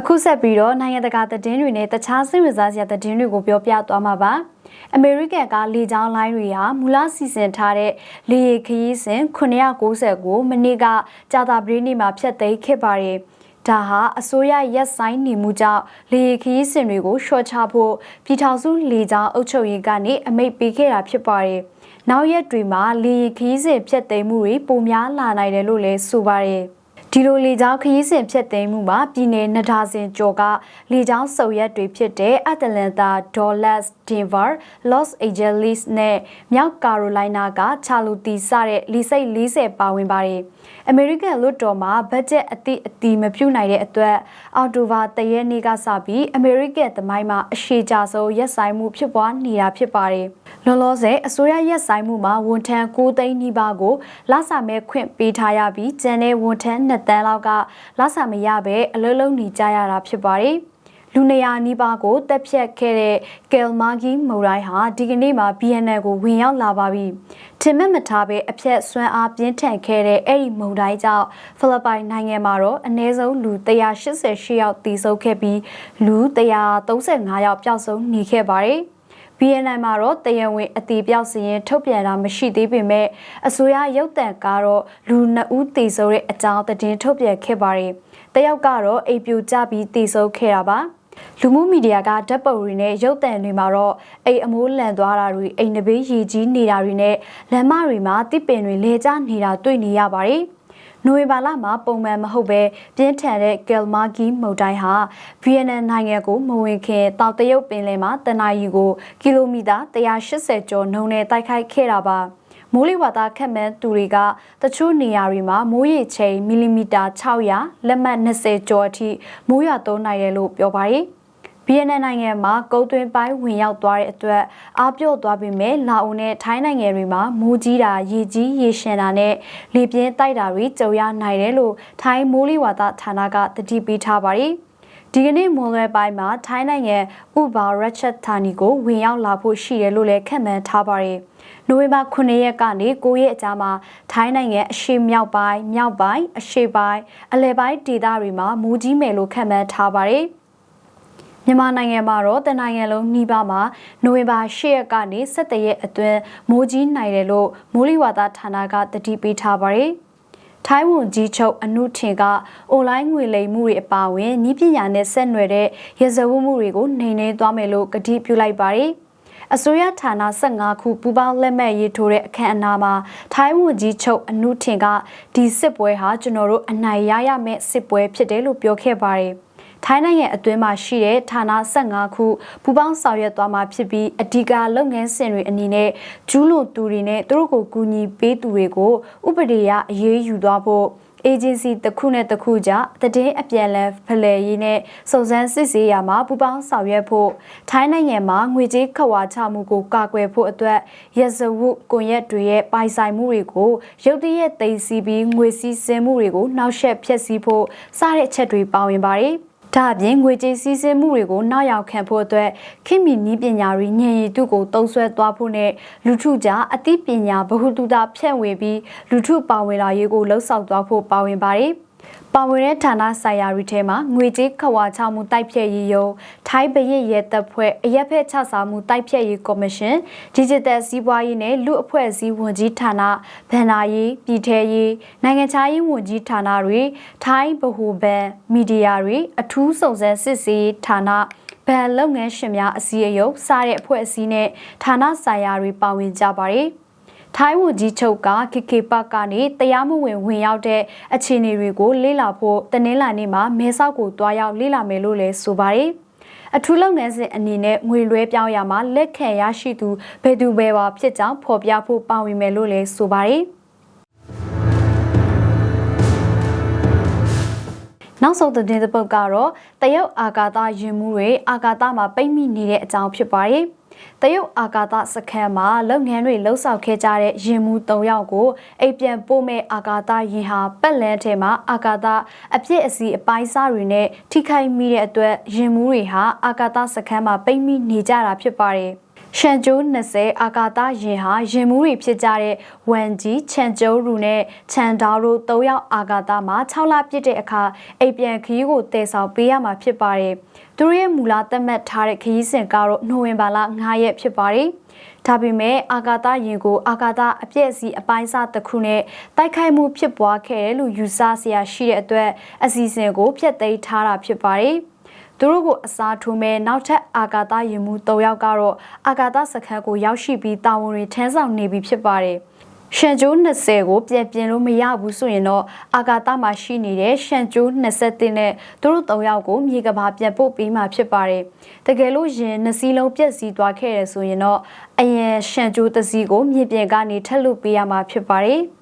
အခုဆက်ပြီးတော့နိုင်ငံတကာသတင်းတွေနဲ့တခြားစိတ်ဝင်စားစရာသတင်းတွေကိုပြောပြသွားမှာပါအမေရိကန်ကလေကြောင်းလိုင်းတွေဟာမူလစီစဉ်ထားတဲ့လေယာဉ်ခရီးစဉ်990မနေ့ကကြာသပတေးနေ့မှာဖျက်သိမ်းခဲ့ပါတယ်ဒါဟာအစိုးရရက်ဆိုင်နေမှုကြောင့်လေယာဉ်ခရီးစဉ်တွေကိုရှော့ချဖို့ပြည်ထောင်စုလေကြောင်းအုပ်ချုပ်ရေးကနေအမိန့်ပေးခဲ့တာဖြစ်ပါတယ်နောက်ရက်တွေမှာလေယာဉ်ခရီးစဉ်ဖျက်သိမ်းမှုတွေပိုများလာနိုင်တယ်လို့လည်းဆိုပါတယ် ဒီလိုလေကြောင်းခရီးစဉ်ဖြစ်သိမ်းမှုမှာပြည်내နဒါစင်ကျော်ကလေကြောင်းစုံရက်တွေဖြစ်တဲ့အတ္တလန်တာဒေါ်လက်စ်ဒင်ဗာလော့စ်အိန်ဂျယ်လိစ်နဲ့မြောက်ကာရိုလိုင်းနာကချာလူတီစတဲ့လီစိတ်40ပါဝင်ပါတယ်အမေရိကန်လွှတ်တော်မှာဘတ်ဂျက်အသည့်အတီမပြုတ်နိုင်တဲ့အတွက်အော်တိုဘာတရက်နေ့ကစပြီးအမေရိကန်သမိုင်းမှာအရှိကြဆုံးရက်ဆိုင်မှုဖြစ်ပွားနေတာဖြစ်ပါတယ်လောလောဆယ်အစိုးရရက်ဆိုင်မှုမှာဝန်ထမ်း9သိန်းနီးပါးကိုလစာမဲခွင့်ပေးထားရပြီးကျန်တဲ့ဝန်ထမ်း2တန်းလောက်ကလစာမရဘဲအလုံးလုံးနေကြရတာဖြစ်ပါတယ်လူနေရာနီးပါးကိုတက်ဖြတ်ခဲ့တဲ့ကယ်မာဂီမုံတိုင်းဟာဒီကနေ့မှာ BNN ကိုဝင်ရောက်လာပါပြီ။ထင်မှတ်မထားပဲအဖြက်ဆွမ်းအားပြင်းထန်ခဲ့တဲ့အဲ့ဒီမုံတိုင်းကြောင့်ဖိလစ်ပိုင်နိုင်ငံမှာတော့အနည်းဆုံးလူ188ယောက်သေဆုံးခဲ့ပြီးလူ135ယောက်ပျောက်ဆုံးနေခဲ့ပါတယ်။ BNN မှာတော့တရားဝင်အတီးပြောက်စရင်ထုတ်ပြန်တာမရှိသေးပေမဲ့အစိုးရရုပ်သံကတော့လူ2ဦးသေဆုံးတဲ့အကြောင်းသတင်းထုတ်ပြန်ခဲ့ပါတယ်။တယောက်ကတော့အိပ်ပြူကျပြီးသေဆုံးခဲ့တာပါ။လူမှုမီဒီယာကဓာတ်ပုံတွေနဲ့ရုပ်သံတွေမှာတော့အိမ်အမိုးလန်သွားတာတွေအိမ်နဘေးရေကြီးနေတာတွေနဲ့လမ်းမတွေမှာတစ်ပင်တွေလဲကျနေတာတွေ့နေရပါတယ်။ နိုဝင်ဘာလမှာပုံမှန်မဟုတ်ပဲပြင်းထန်တဲ့ကယ်မာဂီမုန်တိုင်းဟာဗီယက်နမ်နိုင်ငံကိုမဝင်ခင်တောင်တရုတ်ပင်လယ်မှာတနအီကိုကီလိုမီတာ180ကျော်နှုန်းနဲ့တိုက်ခိုက်ခဲ့တာပါ။မိုးလေဝသခက်မှန်းသူတွေကတချို့နေရာတွေမှာမိုးရေချိန်မီလီမီတာ600လက်မှတ်20ကျော်အထိမိုးရွာသွန်းနိုင်တယ်လို့ပြောပါတယ်။ ဗီယက်နမ်နိုင်ငံမှာကုန်းသွင်းပိုင်းဝင်ရောက်သွားတဲ့အတွက်အားပြော့သွားပေမဲ့လာအိုနဲ့ထိုင်းနိုင်ငံတွေမှာမိုးကြီးတာရေကြီးရေရှင်တာနဲ့လေပြင်းတိုက်တာတွေကြုံရနိုင်တယ်လို့ထိုင်းမိုးလေဝသဌာနကတတိပေးထားပါတယ်ဒီကနေ့မွန်လွယ်ပိုင်းမှာထိုင်းနိုင်ငံဥဘာရချက်ဌာနီကိုဝင်ရောက်လာဖို့ရှိတယ်လို့လည်းခန့်မှန်းထားပါတယ်။နိုဝင်ဘာ9ရက်ကနေ9ရက်အကြာမှာထိုင်းနိုင်ငံအရှေ့မြောက်ပိုင်းမြောက်ပိုင်းအရှေ့ပိုင်းအလယ်ပိုင်းဒေသတွေမှာမူကြီးမယ်လို့ခန့်မှန်းထားပါတယ်။ မြန်မာနိုင်ငံမှာတော့တနိုင်ငံလုံးနှီးပါမှာနိုဝင်ဘာ10ရက်ကနေ17ရက်အတွင်းမိုးကြီးနိုင်တယ်လို့မိုးလေဝသဌာနကတတိပေးထားပါတယ်။ထိုင်းဝန်ကြီးချုပ်အနုထင်ကအွန်လိုင်းငွေလိမ်မှုတွေအပါအဝင်ဤပညာနဲ့ဆက်နွယ်တဲ့ရဇဝမှုတွေကိုနှိမ်နင်းသွားမယ်လို့ကတိပြုလိုက်ပါတယ်။အစိုးရဌာန15ခုပူးပေါင်းလက်မှတ်ရေးထိုးတဲ့အခမ်းအနားမှာထိုင်းဝန်ကြီးချုပ်အနုထင်ကဒီစစ်ပွဲဟာကျွန်တော်တို့အနိုင်ရရမယ့်စစ်ပွဲဖြစ်တယ်လို့ပြောခဲ့ပါတယ်။ ထိုင်းနိုင်ငံအတွင်းမှာရှိတဲ့ဌာန15ခုပူးပေါင်းဆောင်ရွက်သွားမှာဖြစ်ပြီးအဓိကလုပ်ငန်းစဉ်တွေအနေနဲ့ကျူးလွန်သူတွေနဲ့သူတို့ကိုကူညီပေးသူတွေကိုဥပဒေအရအရေးယူသွားဖို့ agency တစ်ခုနဲ့တစ်ခုကြားတည်င်းအပြန်လည်ဖလှယ်ရေးနဲ့စုံစမ်းစစ်ဆေးရမှာပူပေါင်းဆောင်ရွက်ဖို့ထိုင်းနိုင်ငံမှာငွေကြေးခဝါချမှုကိုကာကွယ်ဖို့အတွက်ရဇဝုကွန်ရက်တွေရဲ့ပိုင်ဆိုင်မှုတွေကိုရုတ်တရက်သိမ်းဆည်းပြီးငွေစည်းစင်းမှုတွေကိုနှောက်ယှက်ဖျက်ဆီးဖို့စတဲ့အချက်တွေပါဝင်ပါတယ်။ ဒါအပြင်ငွေကြေးစည်းစိမ်မှုတွေကိုနောက်ရောက်ခံဖို့အတွက်ခင်မီနီးပညာတွေညင်ရည်တုကိုတုံးဆွဲသွားဖို့နဲ့လူထုကြားအသိပညာဗဟုသုတဖြန့်ဝေပြီးလူထုပါဝင်လာရေးကိုလှုံ့ဆော်သွားဖို့ပါဝင်ပါတယ်။ ပါဝင်တဲ့ဌာနဆိုင်ရာတွေထဲမှာငွေကြေးခဝါချမှုတိုက်ဖြတ်ရေးယုံထိုင်းဘရစ်ရဲတပ်ဖွဲ့အရက်ဖက်ချစားမှုတိုက်ဖြတ်ရေးကော်မရှင် Digital စီးပွားရေးနဲ့လူအဖွဲ့အစည်းဝန်ကြီးဌာနဗန်နာရေးပြည်ထရေးနိုင်ငံခြားရေးဝန်ကြီးဌာနတွေထိုင်းဗဟိုဘဏ်မီဒီယာတွေအထူးစုံစမ်းစစ်ဆေးဌာနဗန်လုပ်ငန်းရှင်များအစည်းအရုံးစတဲ့အဖွဲ့အစည်းနဲ့ဌာနဆိုင်ရာတွေပါဝင်ကြပါတယ်။ ထိုင်းဝန်ကြီးချုပ်ကခေခေပတ်ကနေတရားမဝင်ဝင်ရောက်တဲ့အခြေအနေတွေကိုလေ့လာဖို့တနင်္လာနေ့မှာမဲဆောက်ကိုတွားရောက်လေ့လာမယ်လို့လည်းဆိုပါတယ်။အထူးလုပ်ငန်းစဉ်အနေနဲ့ငွေလွှဲပြောင်းရမှာလက်ခံရရှိသူဘယ်သူပဲပါဖြစ်ကြောင်းဖော်ပြဖို့ပါဝင်မယ်လို့လည်းဆိုပါတယ်။နောက်ဆုံးသတင်းသပုတ်ကတော့တရုတ်အာကာသယာဉ်မှုတွေအာကာသမှာပိတ်မိနေတဲ့အကြောင်းဖြစ်ပါတယ်။ တရုတ်အာကာသစခန်းမှာလုပ်ငန်းတွေလှုပ်ဆောင်ခဲ့ကြတဲ့ရင်မှု၃ယောက်ကိုအိပ်ပြန်ပို့မဲ့အာကာသယာဉ်ဟာပက်လန်းထဲမှာအာကာသအပြစ်အစီအပိုင်းစားတွေနဲ့ထိခိုက်မိတဲ့အတွက်ရင်မှုတွေဟာအာကာသစခန်းမှာပိတ်မိနေကြတာဖြစ်ပါတယ်။ ရှန်ကျိုး20အာကာသယာဉ်ဟာရင်မှုတွေဖြစ်ကြတဲ့ဝန်ကြီးချန်ကျိုးရူနဲ့ချန်ဒေါတို့၃ယောက်အာကာသမှာ6လပြည့်တဲ့အခါအိပ်ပြန်ခရီးကိုတည်ဆောင်ပေးရမှာဖြစ်ပါတယ်။သူတို့ရဲ့မူလသတ်မှတ်ထားတဲ့ခရီးစဉ်ကတော့နိုဝင်ဘာလ9ရက်ဖြစ်ပါတယ်။ဒါပေမဲ့အာကာသယာဉ်ကိုအာကာသအပြည့်အစည်အပိုင်းစားတစ်ခုနဲ့တိုက်ခိုက်မှုဖြစ်ပွားခဲ့တယ်လို့ယူဆစရာရှိတဲ့အတွက်အစီအစဉ်ကိုဖျက်သိမ်းထားတာဖြစ်ပါတယ်။ သူတို့ကိုအစားထိုးမဲ့နောက်ထပ်အာကာသယာဉ်မှူး၃ယောက်ကတော့အာကာသစခန်းကိုရောက်ရှိပြီးတာဝန်တွေထမ်းဆောင်နေပြီဖြစ်ပါတယ်။ရှန်ကျိုး20ကိုပြန်ပြင်လို့မရဘူးဆိုရင်တော့အာကာသမှာရှိနေတဲ့ရှန်ကျိုး20နဲ့သူတို့၃ယောက်ကိုမြေကဘာပြန်ပို့ပေးမှာဖြစ်ပါတယ်။တကယ်လို့ရင်နှစီလုံးပြက်စီးသွားခဲ့ရဆိုရင်တော့အရင်ရှန်ကျိုးတစ်စီးကိုမြေပြင်ကနေထက်လွတ်ပေးရမှာဖြစ်ပါတယ်။